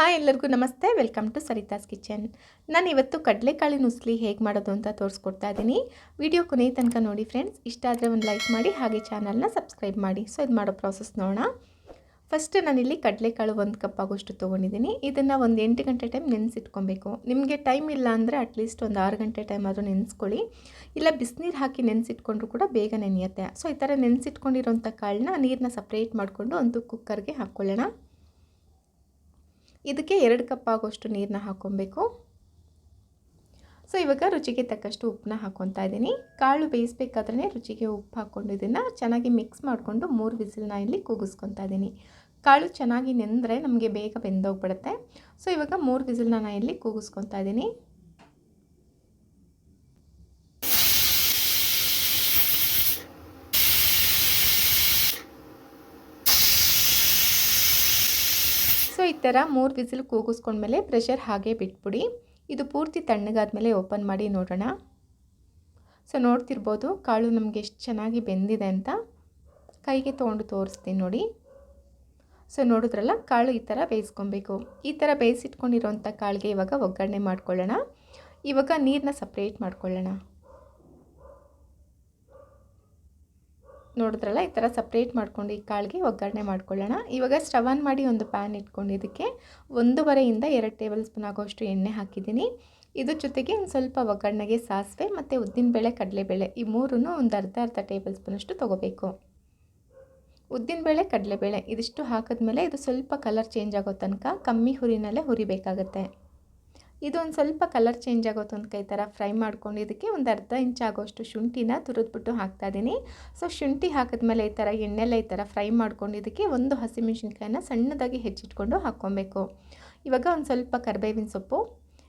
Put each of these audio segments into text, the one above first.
Hi ಎಲ್ಲರಿಗೂ ನಮಸ್ತೆ. Welcome to Sarita's kitchen. ನಾನು ಇವತ್ತು ಕಡಲೆಕಾಳಿನ ಉಸ್ಲಿ ಹೇಗೆ ಮಾಡೋದು ಅಂತ ತೋರಿಸ್ಕೊಡ್ತಾ ಇದ್ದೀನಿ ವಿಡಿಯೋ ಕೊನೆ ತನಕ ನೋಡಿ ಫ್ರೆಂಡ್ಸ್. ಇಷ್ಟ ಆದರೆ ಒಂದು ಲೈಕ್ ಮಾಡಿ, ಹಾಗೆ ಚಾನಲ್ನ ಸಬ್ಸ್ಕ್ರೈಬ್ ಮಾಡಿ. ಸೊ ಇದು ಮಾಡೋ ಪ್ರಾಸೆಸ್ ನೋಡೋಣ. ಫಸ್ಟ್ ನಾನಿಲ್ಲಿ ಕಡಲೆಕಾಳು ಒಂದು ಕಪ್ ಆಗೋಷ್ಟು ತೊಗೊಂಡಿದ್ದೀನಿ ಇದನ್ನು ಒಂದು ಎಂಟು ಗಂಟೆ ಟೈಮ್ ನೆನೆಸಿಟ್ಕೊಬೇಕು. ನಿಮಗೆ ಟೈಮ್ ಇಲ್ಲ ಅಂದರೆ ಅಟ್ಲೀಸ್ಟ್ ಒಂದು ಆರು ಗಂಟೆ ಟೈಮ್ ಆದರೂ ನೆನೆಸ್ಕೊಳ್ಳಿ. ಇಲ್ಲ ಬಿಸಿನೀರು ಹಾಕಿ ನೆನೆಸಿಟ್ಕೊಂಡ್ರು ಕೂಡ ಬೇಗ ನೆನೆಯುತ್ತೆ. ಸೊ ಈ ಥರ ನೆನೆಸಿಟ್ಕೊಂಡಿರೋಂಥ ಕಾಳನ್ನ ನೀರನ್ನ ಸಪ್ರೇಟ್ ಮಾಡಿಕೊಂಡು ಒಂದು ಕುಕ್ಕರ್ಗೆ ಹಾಕ್ಕೊಳ್ಳೋಣ ಇದಕ್ಕೆ ಎರಡು ಕಪ್ ಆಗೋಷ್ಟು ನೀರನ್ನ ಹಾಕ್ಕೊಬೇಕು. ಸೊ ಇವಾಗ ರುಚಿಗೆ ತಕ್ಕಷ್ಟು ಉಪ್ಪನ್ನ ಹಾಕ್ಕೊತಾ ಇದ್ದೀನಿ. ಕಾಳು ಬೇಯಿಸ್ಬೇಕಾದ್ರೆ ರುಚಿಗೆ ಉಪ್ಪು ಹಾಕ್ಕೊಂಡು ಇದನ್ನು ಚೆನ್ನಾಗಿ ಮಿಕ್ಸ್ ಮಾಡಿಕೊಂಡು ಮೂರು ವಿಸಿಲ್ನ ಇಲ್ಲಿ ಕೂಗಿಸ್ಕೊತಾ ಇದ್ದೀನಿ. ಕಾಳು ಚೆನ್ನಾಗಿ ನೆಂದರೆ ನಮಗೆ ಬೇಗ ಬೆಂದೋಗ್ಬಿಡುತ್ತೆ. ಸೊ ಇವಾಗ ಮೂರು ವಿಸಿಲ್ನ ನಾನು ಇಲ್ಲಿ ಕೂಗಿಸ್ಕೊತಾ ಇದ್ದೀನಿ. ಈ ಥರ ಮೂರು ವಿಸಿಲ್ ಕೂಗಿಸ್ಕೊಂಡ್ಮೇಲೆ ಪ್ರೆಷರ್ ಹಾಗೆ ಬಿಟ್ಬಿಡಿ. ಇದು ಪೂರ್ತಿ ತಣ್ಣಗಾದ್ಮೇಲೆ ಓಪನ್ ಮಾಡಿ ನೋಡೋಣ. ಸೊ, ನೋಡ್ತಿರ್ಬೋದು ಕಾಳು ನಮಗೆ ಎಷ್ಟು ಚೆನ್ನಾಗಿ ಬೆಂದಿದೆ ಅಂತ. ಕೈಗೆ ತೊಗೊಂಡು ತೋರಿಸ್ತೀನಿ ನೋಡಿ. ಸೊ, ನೋಡಿದ್ರಲ್ಲ ಕಾಳು ಈ ಥರ ಬೇಯಿಸ್ಕೊಬೇಕು. ಈ ಥರ ಬೇಯಿಸಿಟ್ಕೊಂಡಿರೋಂಥ ಕಾಳಿಗೆ ಇವಾಗ ಒಗ್ಗರಣೆ ಮಾಡ್ಕೊಳ್ಳೋಣ. ಇವಾಗ ನೀರನ್ನ ಸಪ್ರೇಟ್ ಮಾಡ್ಕೊಳ್ಳೋಣ. ನೋಡಿದ್ರಲ್ಲ, ಈ ಥರ ಸಪ್ರೇಟ್ ಮಾಡ್ಕೊಂಡು ಈ ಕಾಳಿಗೆ ಒಗ್ಗರಣೆ ಮಾಡ್ಕೊಳ್ಳೋಣ. ಇವಾಗ ಸ್ಟವ್ ಆನ್ ಮಾಡಿ ಒಂದು ಪ್ಯಾನ್ ಇಟ್ಕೊಂಡು ಇದಕ್ಕೆ ಒಂದೂವರೆಯಿಂದ ಎರಡು ಟೇಬಲ್ ಸ್ಪೂನ್ ಆಗೋಷ್ಟು ಎಣ್ಣೆ ಹಾಕಿದ್ದೀನಿ. ಇದ್ರ ಜೊತೆಗೆ ಒಂದು ಸ್ವಲ್ಪ ಒಗ್ಗರಣೆಗೆ ಸಾಸಿವೆ ಮತ್ತು ಉದ್ದಿನಬೇಳೆ, ಕಡಲೆಬೇಳೆ, ಈ ಮೂರೂ ಒಂದು ಅರ್ಧ ಅರ್ಧ ಟೇಬಲ್ ಸ್ಪೂನಷ್ಟು ತೊಗೋಬೇಕು. ಉದ್ದಿನಬೇಳೆ, ಕಡಲೆಬೇಳೆ ಇದಿಷ್ಟು ಹಾಕಿದ್ಮೇಲೆ ಇದು ಸ್ವಲ್ಪ ಕಲರ್ ಚೇಂಜ್ ಆಗೋ ತನಕ ಕಮ್ಮಿ ಹುರಿನಲ್ಲೇ ಹುರಿಬೇಕಾಗತ್ತೆ. ಇದು ಒಂದು ಸ್ವಲ್ಪ ಕಲರ್ ಚೇಂಜ್ ಆಗೋ ತನಕ ಈ ಥರ ಫ್ರೈ ಮಾಡ್ಕೊಂಡು ಇದಕ್ಕೆ ಒಂದು ಅರ್ಧ ಇಂಚ್ ಆಗೋಷ್ಟು ಶುಂಠಿನ ತುರಿದ್ಬಿಟ್ಟು ಹಾಕ್ತಾಯಿದ್ದೀನಿ ಸೊ ಶುಂಠಿ ಹಾಕಿದ್ಮೇಲೆ ಈ ಥರ ಎಣ್ಣೆಲ್ಲ ಈ ಥರ ಫ್ರೈ ಮಾಡ್ಕೊಂಡು ಇದಕ್ಕೆ ಒಂದು ಹಸಿಮೆಣ್ಸಿನ್ಕಾಯಿನ ಸಣ್ಣದಾಗಿ ಹೆಚ್ಚಿಟ್ಕೊಂಡು ಹಾಕ್ಕೊಬೇಕು. ಇವಾಗ ಒಂದು ಸ್ವಲ್ಪ ಕರ್ಬೇವಿನ ಸೊಪ್ಪು.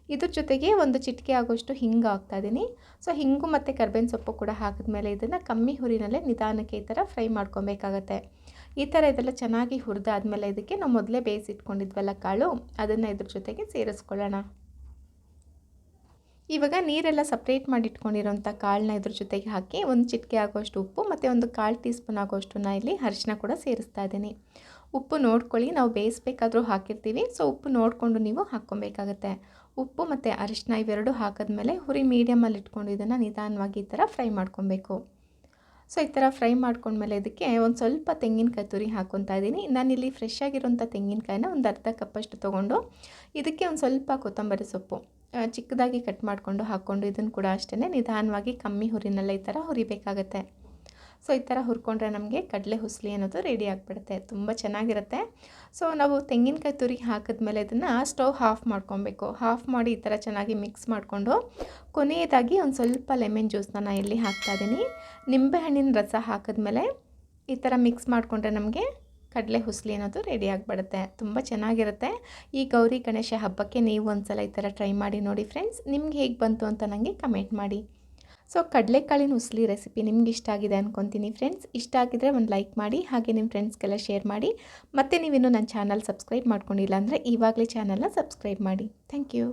ಇದ್ರ ಜೊತೆಗೆ ಒಂದು ಚಿಟಿಕೆ ಆಗೋಷ್ಟು ಹಿಂಗು ಹಾಕ್ತಾಯಿದ್ದೀನಿ ಸೊ ಹಿಂಗು ಮತ್ತು ಕರ್ಬೇವಿನ ಸೊಪ್ಪು ಕೂಡ ಹಾಕಿದ್ಮೇಲೆ ಇದನ್ನು ಕಮ್ಮಿ ಹುರಿನಲ್ಲೇ ನಿಧಾನಕ್ಕೆ ಈ ಥರ ಫ್ರೈ ಮಾಡ್ಕೊಬೇಕಾಗತ್ತೆ. ಈ ಥರ ಇದೆಲ್ಲ ಚೆನ್ನಾಗಿ ಹುರಿದಾದ್ಮೇಲೆ ಇದಕ್ಕೆ ನಾವು ಮೊದಲೇ ಬೇಯಿಸಿಟ್ಕೊಂಡಿದ್ವಲ್ಲ ಕಾಳು, ಅದನ್ನು ಇದ್ರ ಜೊತೆಗೆ ಸೇರಿಸ್ಕೊಳ್ಳೋಣ. ಇವಾಗ ನೀರೆಲ್ಲ ಸಪ್ರೇಟ್ ಮಾಡಿ ಇಟ್ಕೊಂಡಿರೋಂಥ ಕಾಳನ್ನ ಇದ್ರ ಜೊತೆಗೆ ಹಾಕಿ ಒಂದು ಚಿಟಿಕೆ ಆಗೋಷ್ಟು ಉಪ್ಪು ಮತ್ತು ಒಂದು ಕಾಳು ಟೀ ಸ್ಪೂನ್ ಆಗೋಷ್ಟು ನಾ ಇಲ್ಲಿ ಅರಿಶಿನ ಕೂಡ ಸೇರಿಸ್ತಾ ಇದ್ದೀನಿ. ಉಪ್ಪು ನೋಡ್ಕೊಳ್ಳಿ, ನಾವು ಬೇಯಿಸ್ಬೇಕಾದ್ರೂ ಹಾಕಿರ್ತೀವಿ. ಸೊ ಉಪ್ಪು ನೋಡಿಕೊಂಡು ನೀವು ಹಾಕ್ಕೊಬೇಕಾಗತ್ತೆ. ಉಪ್ಪು ಮತ್ತು ಅರಿಶಿನ ಇವೆರಡು ಹಾಕಿದ್ಮೇಲೆ ಹುರಿ ಮೀಡಿಯಮಲ್ಲಿ ಇಟ್ಕೊಂಡು ಇದನ್ನು ನಿಧಾನವಾಗಿ ಈ ಥರ ಫ್ರೈ ಮಾಡ್ಕೊಬೇಕು. ಸೊ, ಈ ಥರ ಫ್ರೈ ಮಾಡ್ಕೊಂಡ್ಮೇಲೆ ಇದಕ್ಕೆ ಒಂದು ಸ್ವಲ್ಪ ತೆಂಗಿನಕಾಯಿ ತುರಿ ಹಾಕ್ಕೊತಾ ಇದ್ದೀನಿ. ನಾನಿಲ್ಲಿ ಫ್ರೆಶ್ ಆಗಿರೋಂಥ ತೆಂಗಿನಕಾಯಿನ ಒಂದು ಅರ್ಧ ಕಪ್ಪಷ್ಟು ತೊಗೊಂಡು ಇದಕ್ಕೆ ಒಂದು ಸ್ವಲ್ಪ ಕೊತ್ತಂಬರಿ ಸೊಪ್ಪು ಚಿಕ್ಕದಾಗಿ ಕಟ್ ಮಾಡಿಕೊಂಡು ಹಾಕ್ಕೊಂಡು ಇದನ್ನು ಕೂಡ ಅಷ್ಟೇ ನಿಧಾನವಾಗಿ ಕಮ್ಮಿ ಹುರಿನಲ್ಲ ಈ ಥರ ಹುರಿಬೇಕಾಗತ್ತೆ. ಸೊ, ಈ ಥರ ಹುರ್ಕೊಂಡ್ರೆ ನಮಗೆ ಕಡಲೆ ಹುಸ್ಲಿ ಅನ್ನೋದು ರೆಡಿ ಆಗಿಬಿಡುತ್ತೆ. ತುಂಬ ಚೆನ್ನಾಗಿರುತ್ತೆ. ಸೊ, ನಾವು ತೆಂಗಿನಕಾಯಿ ತುರಿ ಹಾಕಿದ್ಮೇಲೆ ಇದನ್ನು ಸ್ಟವ್ ಹಾಫ್ ಮಾಡ್ಕೊಬೇಕು. ಹಾಫ್ ಮಾಡಿ ಈ ಥರ ಚೆನ್ನಾಗಿ ಮಿಕ್ಸ್ ಮಾಡಿಕೊಂಡು ಕೊನೆಯದಾಗಿ ಒಂದು ಸ್ವಲ್ಪ ಲೆಮನ್ ಜ್ಯೂಸ್ನ ನಾನು ಇಲ್ಲಿ ಹಾಕ್ತಾಯಿದ್ದೀನಿ ನಿಂಬೆಹಣ್ಣಿನ ರಸ ಹಾಕಿದ್ಮೇಲೆ ಈ ಥರ ಮಿಕ್ಸ್ ಮಾಡಿಕೊಂಡ್ರೆ ನಮಗೆ ಕಡಲೆ ಹುಸ್ಲಿ ಅನ್ನೋದು ರೆಡಿ ಆಗಿಬಿಡುತ್ತೆ. ತುಂಬ ಚೆನ್ನಾಗಿರುತ್ತೆ. ಈ ಗೌರಿ ಗಣೇಶ ಹಬ್ಬಕ್ಕೆ ನೀವು ಒಂದು ಸಲ ಈ ಥರ ಟ್ರೈ ಮಾಡಿ ನೋಡಿ ಫ್ರೆಂಡ್ಸ್ ನಿಮ್ಗೆ ಹೇಗೆ ಬಂತು ಅಂತ ನನಗೆ ಕಮೆಂಟ್ ಮಾಡಿ. ಸೊ ಕಡಲೆಕಾಳಿನ ಉಸ್ಲಿ ರೆಸಿಪಿ ನಿಮ್ಗೆ ಇಷ್ಟ ಆಗಿದೆ ಅಂದ್ಕೊತೀನಿ ಫ್ರೆಂಡ್ಸ್ ಇಷ್ಟ ಆಗಿದ್ರೆ ಒಂದು ಲೈಕ್ ಮಾಡಿ, ಹಾಗೆ ನಿಮ್ಮ ಫ್ರೆಂಡ್ಸ್ಗೆಲ್ಲ ಶೇರ್ ಮಾಡಿ. ಮತ್ತು ನೀವಿನ್ನೂ ನನ್ನ ಚಾನಲ್ ಸಬ್ಸ್ಕ್ರೈಬ್ ಮಾಡ್ಕೊಂಡಿಲ್ಲ ಅಂದರೆ ಇವಾಗಲೇ ಚಾನಲ್ನ ಸಬ್ಸ್ಕ್ರೈಬ್ ಮಾಡಿ. Thank you